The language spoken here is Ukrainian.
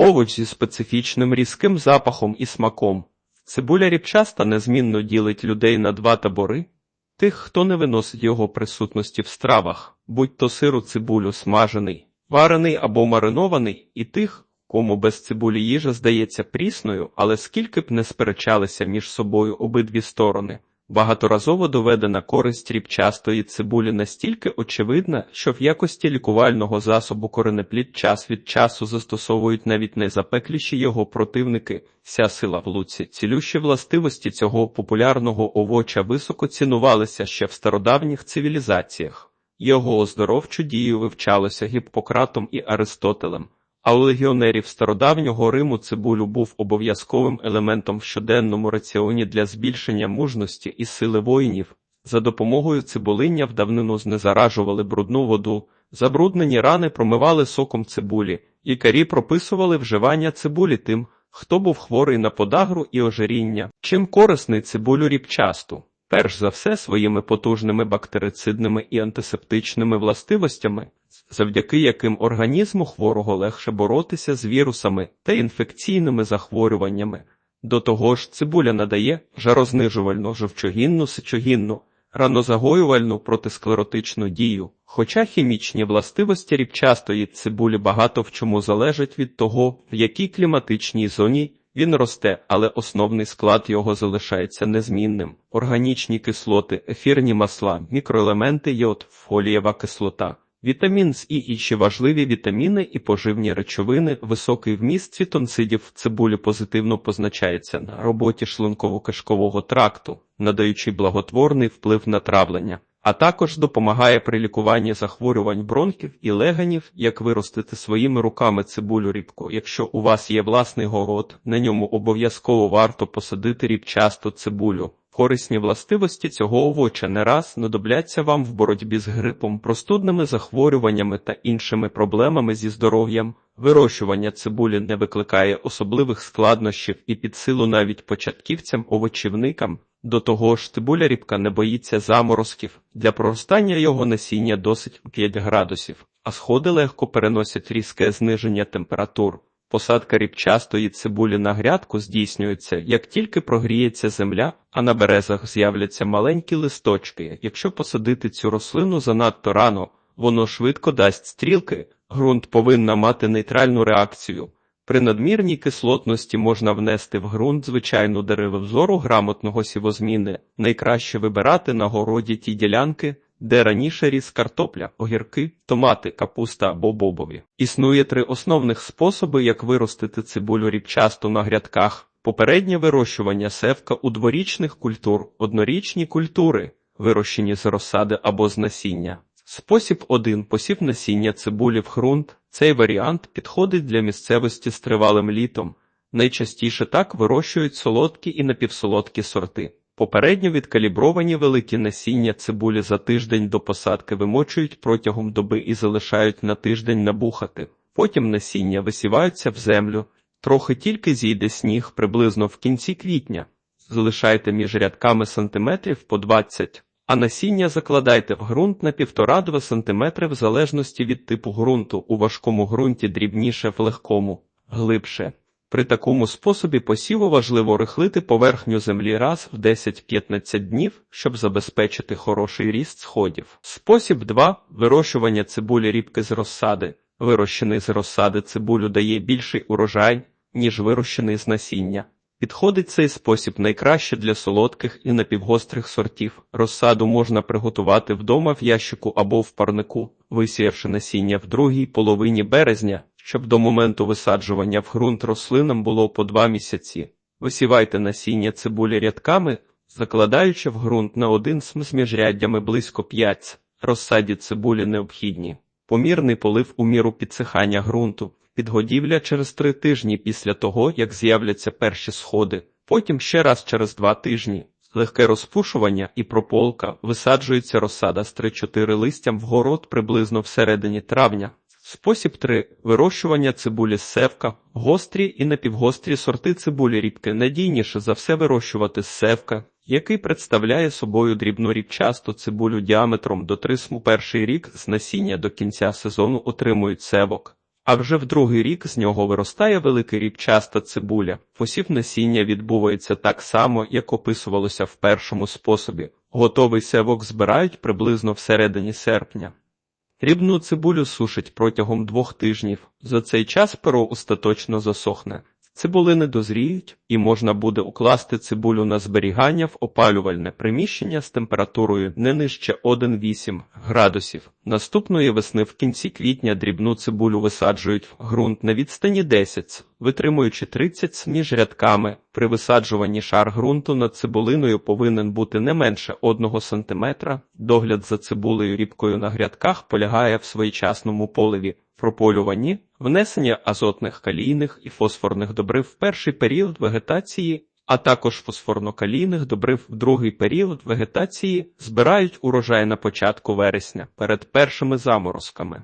Овоч зі специфічним різким запахом і смаком. Цибуля ріпчаста незмінно ділить людей на два табори. Тих, хто не виносить його присутності в стравах, будь то сиру цибулю смажений, варений або маринований, і тих, кому без цибулі їжа здається прісною, але скільки б не сперечалися між собою обидві сторони. Багаторазово доведена користь ріпчастої цибулі настільки очевидна, що в якості лікувального засобу коренеплід час від часу застосовують навіть найзапекліші його противники. Вся сила в луці, цілющі властивості цього популярного овоча високо цінувалися ще в стародавніх цивілізаціях. Його оздоровчу дію вивчалося Гіппократом і Аристотелем. А у легіонерів стародавнього Риму цибулю був обов'язковим елементом в щоденному раціоні для збільшення мужності і сили воїнів. За допомогою цибулиння в давнину знезаражували брудну воду, забруднені рани промивали соком цибулі, лікарі прописували вживання цибулі тим, хто був хворий на подагру і ожиріння. Чим корисний цибулю ріпчасту? Перш за все своїми потужними бактерицидними і антисептичними властивостями, завдяки яким організму хворого легше боротися з вірусами та інфекційними захворюваннями. До того ж, цибуля надає жарознижувальну, жовчогінну, сечогінну, ранозагоювальну протисклеротичну дію. Хоча хімічні властивості ріпчастої цибулі багато в чому залежать від того, в якій кліматичній зоні він росте, але основний склад його залишається незмінним. Органічні кислоти, ефірні масла, мікроелементи йод, фолієва кислота. Вітамін С і інші важливі вітаміни і поживні речовини, високий вміст фітонцидів в цибулі позитивно позначається на роботі шлунково-кишкового тракту, надаючи благотворний вплив на травлення, а також допомагає при лікуванні захворювань бронхів і легенів, як виростити своїми руками цибулю рібку. Якщо у вас є власний город, на ньому обов'язково варто посадити рібчасту цибулю. Корисні властивості цього овоча не раз знадобляться вам в боротьбі з грипом, простудними захворюваннями та іншими проблемами зі здоров'ям. Вирощування цибулі не викликає особливих складнощів і під силу навіть початківцям-овочівникам. До того ж, цибуля рібка не боїться заморозків. Для проростання його насіння досить 5 градусів, а сходи легко переносять різке зниження температур. Посадка ріпчастої цибулі на грядку здійснюється, як тільки прогріється земля, а на березах з'являться маленькі листочки. Якщо посадити цю рослину занадто рано, воно швидко дасть стрілки, ґрунт повинна мати нейтральну реакцію. При надмірній кислотності можна внести в ґрунт звичайну деревозору грамотного сівозміни. Найкраще вибирати на городі ті ділянки, де раніше ріс картопля, огірки, томати, капуста або бобові. Існує три основних способи, як виростити цибулю ріпчасту на грядках. Попереднє вирощування севка у дворічних культур, однорічні культури, вирощені з розсади або з насіння. Спосіб 1. Посів насіння цибулі в ґрунт. Цей варіант підходить для місцевості з тривалим літом. Найчастіше так вирощують солодкі і напівсолодкі сорти. Попередньо відкалібровані великі насіння цибулі за тиждень до посадки вимочують протягом доби і залишають на тиждень набухати. Потім насіння висіваються в землю. Трохи тільки зійде сніг приблизно в кінці квітня. Залишайте між рядками сантиметрів по 20, а насіння закладайте в ґрунт на 1,5-2 см в залежності від типу ґрунту. У важкому ґрунті дрібніше в легкому, глибше. При такому способі посіву важливо рихлити поверхню землі раз в 10-15 днів, щоб забезпечити хороший ріст сходів. Спосіб 2. Вирощування цибулі рібки з розсади. Вирощений з розсади цибулю дає більший урожай, ніж вирощений з насіння. Підходить цей спосіб найкраще для солодких і напівгострих сортів. Розсаду можна приготувати вдома в ящику або в парнику, висіявши насіння в другій половині березня, щоб до моменту висаджування в ґрунт рослинам було по два місяці. Висівайте насіння цибулі рядками, закладаючи в ґрунт на один з міжряддями близько 5. Розсаді цибулі необхідні. Помірний полив у міру підсихання ґрунту. Підгодівля через три тижні після того, як з'являться перші сходи, потім ще раз через два тижні. Легке розпушування і прополка висаджується розсада з 3-4 листям в город приблизно всередині травня. Спосіб 3. Вирощування цибулі з севка, гострі і напівгострі сорти цибулі рібки надійніше за все вирощувати з севка, який представляє собою дрібну рібчасту цибулю діаметром до 3 см перший рік з насіння до кінця сезону отримують севок. А вже в другий рік з нього виростає великий ріпчаста цибуля. Посів насіння відбувається так само, як описувалося в першому способі. Готовий севок збирають приблизно всередині серпня. Рібну цибулю сушить протягом двох тижнів. За цей час перо остаточно засохне. Цибулини дозріють, і можна буде укласти цибулю на зберігання в опалювальне приміщення з температурою не нижче 1,8 градусів. Наступної весни в кінці квітня дрібну цибулю висаджують в ґрунт на відстані 10, витримуючи 30 між рядками. При висаджуванні шар ґрунту над цибулиною повинен бути не менше 1 см. Догляд за цибулею рібкою на грядках полягає в своєчасному поливі, прополюванні, внесення азотних калійних і фосфорних добрив в перший період вегетації, а також фосфорно-калійних добрив в другий період вегетації збирають урожай на початку вересня перед першими заморозками.